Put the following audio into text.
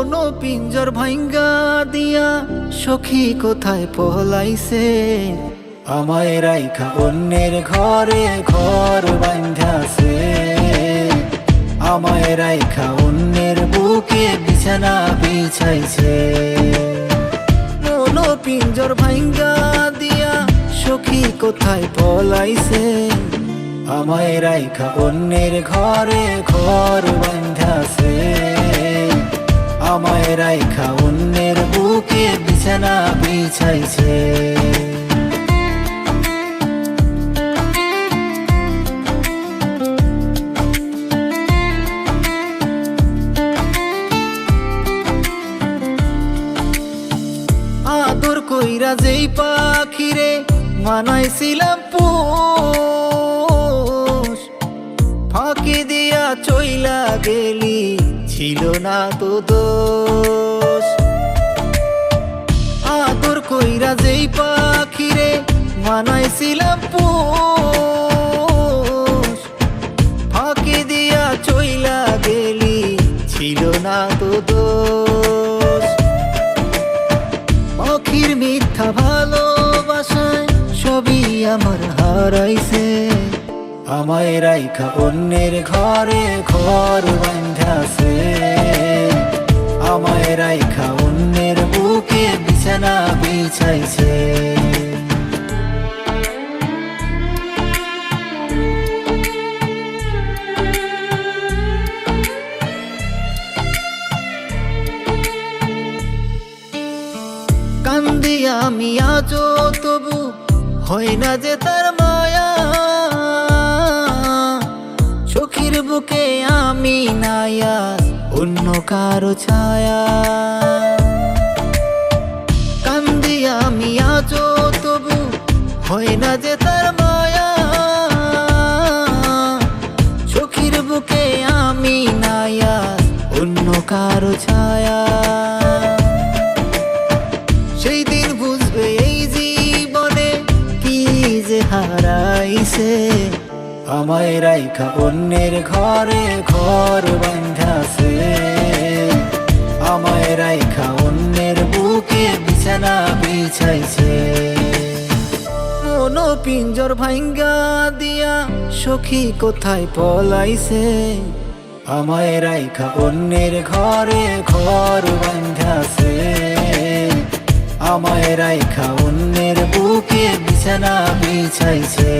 মন পিঞ্জর ভাঙ্গা দিয়া, সখী কোথায় পলাইছে? আমায় রাইখা অন্যের ঘরে ঘর বান্ধাছে আমায় রাইখা অন্যের বুকে বিছানা বিছাইছে। মন পিঞ্জর ভাঙ্গা দিয়া, সখী কোথায় পলাইছে? আমায় রাইখা অন্যের ঘরে ঘর বান্ধাছে বিছাইছে আদর কইরা যেই পাখিরে মানাইছিলাম পুষ, ফাঁকি দিয়া চইলা গেলি, ছিল না তো দোষ। মানাইছিলাম পুষ। ফাঁকি দিয়া চইলা গেলি, ছিল না তো দোষ। পাখির মিথ্যা ভালোবাসায় সবই আমার হারাইছে। আমায় রাইখা অন্যের ঘরে ঘর বান্ধাছে আমায় রাইখা অন্যের বুকে বিছানা বিছাইছে। কান্দি আমি তবু হয় না যে তার মায়া। চোখের বুকে আমি নায়া, অন্য কারও ছায়া। কান্দি আমি তবু হয় না যে তার মায়া। চোখের বুকে আমি নায়া, অন্য কারও ছায়া। হারাইছে আমায় রাইখা অন্যের ঘরে ঘর বান্ধাছে আমায় রাইখা অন্যের বুকে বিছানা বিছাইছে। মন পিঞ্জর ভাঙ্গা দিয়া সখী কোথায় পলাইছে? আমায় রাইখা অন্যের ঘরে ঘর বান্ধাছে আমায় রাইখা বিছানা বিছাইছে